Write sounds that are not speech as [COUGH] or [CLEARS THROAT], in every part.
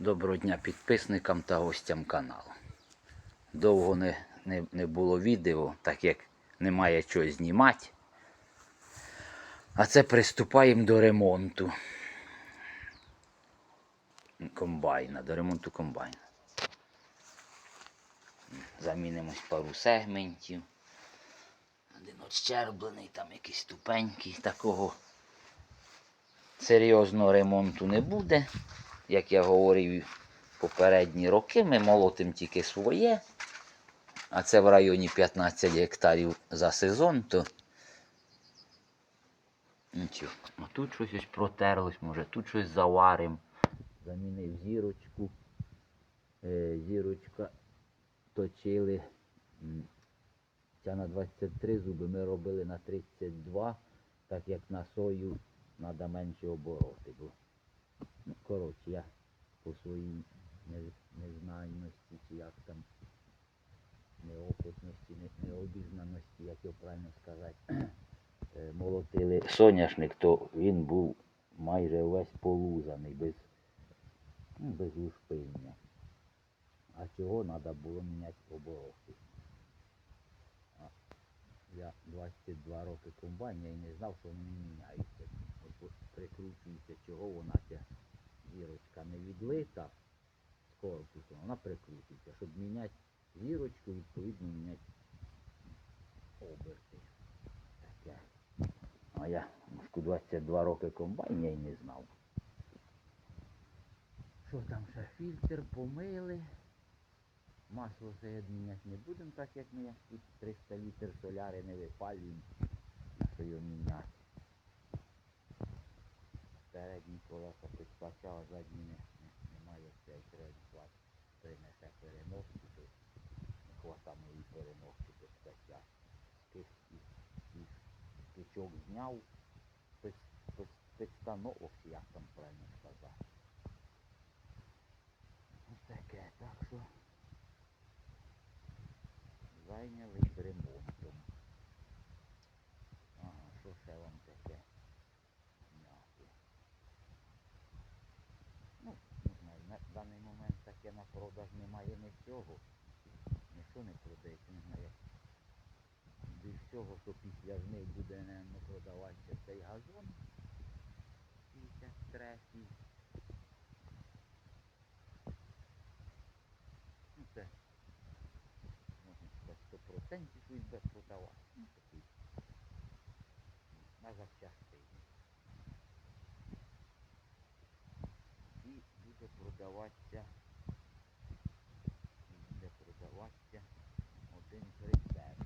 Доброго дня підписникам та гостям каналу. Довго не, не, не було відео, так як немає чого знімати. А це приступаємо до ремонту комбайна, до ремонту комбайна. Замінимось пару сегментів. Один отщерблений, там якийсь ступенький. Такого серйозного ремонту не буде. Як я говорив попередні роки, ми молотимо тільки своє. А це в районі 15 гектарів за сезон, то. А тут щось ось протерлось, може, тут щось заваримо. Замінив зірочку. Е, зірочка точили. Ця на 23 зуби ми робили на 32, так як на сою треба менше обороти. Бо, ну, коротше, я по своїй не- незнайності, чи як там неопитності, необізнаності, як його правильно сказати, [CLEARS THROAT] е, молотили соняшник, то він був майже весь полузаний, без, ну, без лушпиння. А чого треба було міняти обороти? А Я 22 роки комбайн, я і не знав, що вони міняються. Прикручується, чого вона ця зірочка не відлита з корпусом, вона прикрутиться. Щоб міняти зірочку, відповідно міняти оберти. Таке. А я в 22 роки комбайн, я й не знав. Що там ще фільтр помили. Масло соєднення не будемо, так як ми тут 300 літрів соляри не випалюємо, що його міняти. Передні колеса підплачав, задні не, цей треба принесе переноску, то не хвата мої переноску підкачати. Тих тичок зняв, під, під, підстановок, чи як там правильно сказати. Таке, так що зайнялись ремонтом. Ага, що ще вам таке зняти? Ну, не знаю, на даний момент таке на продаж немає нічого. Ніщо не продається, не знаю. Більш всього, що після жнив буде, напевно, продаватися цей газон. 53 Ну, це можна сказати, 100% що він буде продавати. Ну, такий. На запчастини. І буде продаватися. і Буде продаватися один прицеп.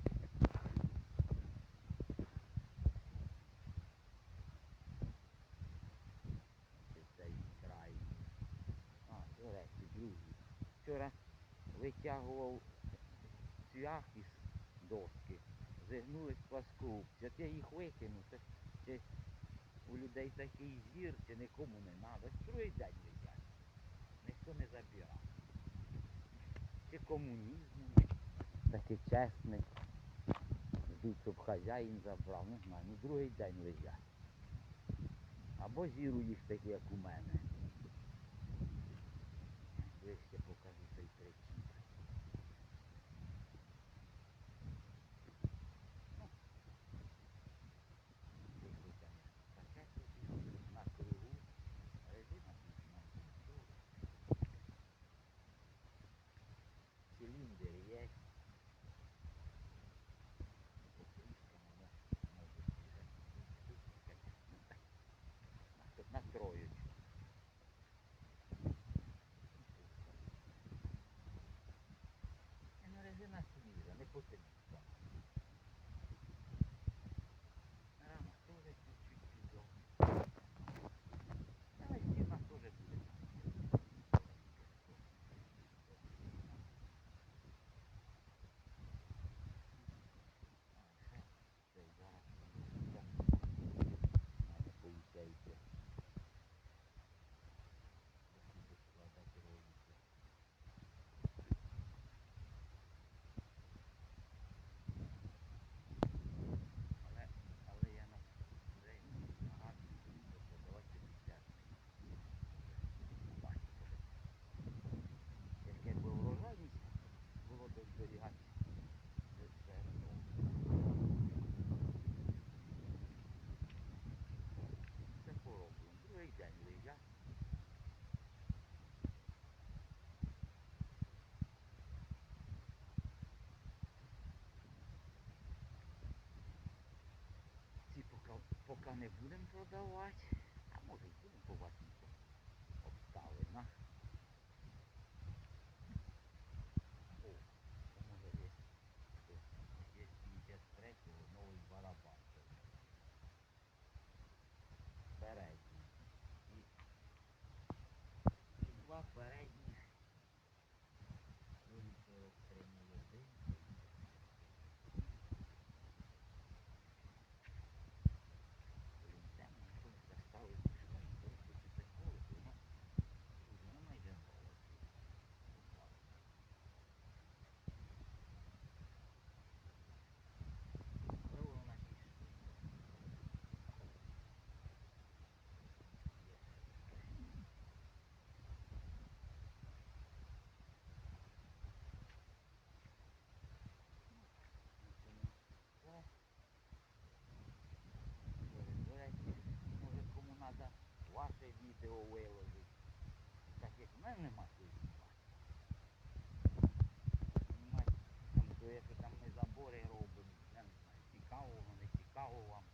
Це цей край. А, до речі, друзі. Вчора витягував цвях із доски, зігнулись пласкупці. От я їх викинув. Це, це у людей такий зір, це нікому не треба. Другий день летять. Ніхто не забирав. Це комунізм такий чесний. Ждуть, щоб хазяїн забрав. Не знаю, ну другий день лежать. Або зіру їх такі, як у мене. más humilde, lejos поки не будемо продавати, а може й будемо побачимо ваше відео виложить. Так як в мене нема знімати. Там, то я там ми забори робимо. Не знаю, цікавого, не цікаво вам.